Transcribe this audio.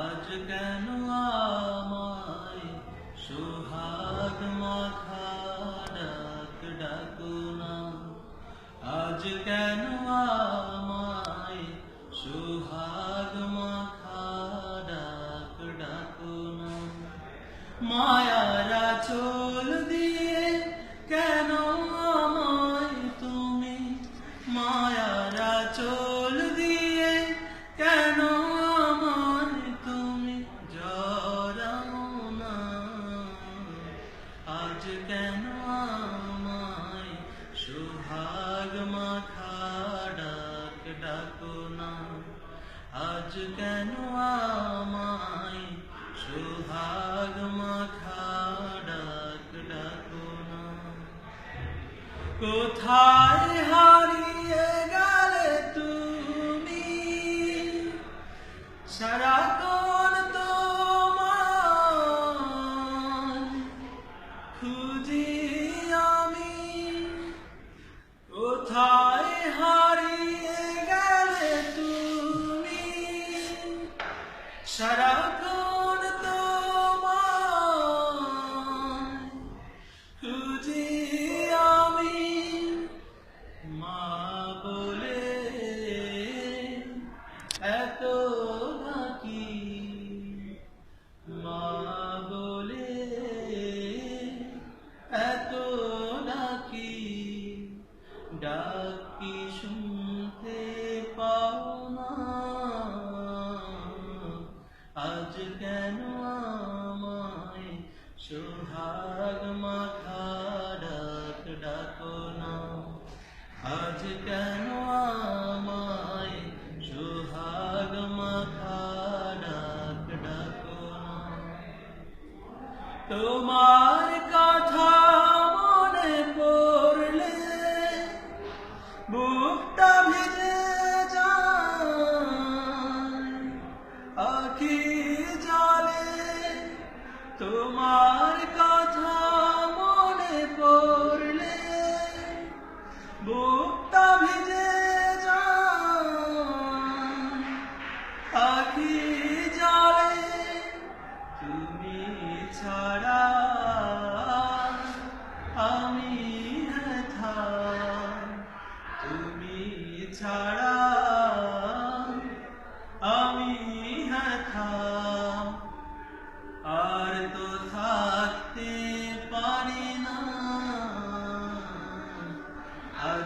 আজ কেন আমায় সোহাগ মাথা ডাক ডাকো না? আজ কেন আমায় সোহাগ মাথা ডাক ডাকো না? মায়ারা চোল দিয়ে মায়ারা দিয়ে, কেন আমায় তুমি জড়াও না? আজ কেন আমায় সুহাগ মাখা ডাক ডাকো না? আজ কেন আমায় সুহাগ মাখা ডাক ডাকো না? কোথায় Shut up. আজ কেন আমায় সোহাগ মাখা ডাক ডাকো না? আজ কেন আমায় সোহাগ মাখা ডাক ডাকো না? তোমার তোমার কথা মনে পড়লে বুকটা ভিজে আখি জলে তুমি ছাড়া আমি তুমি ছাড়া আমি ব্যথা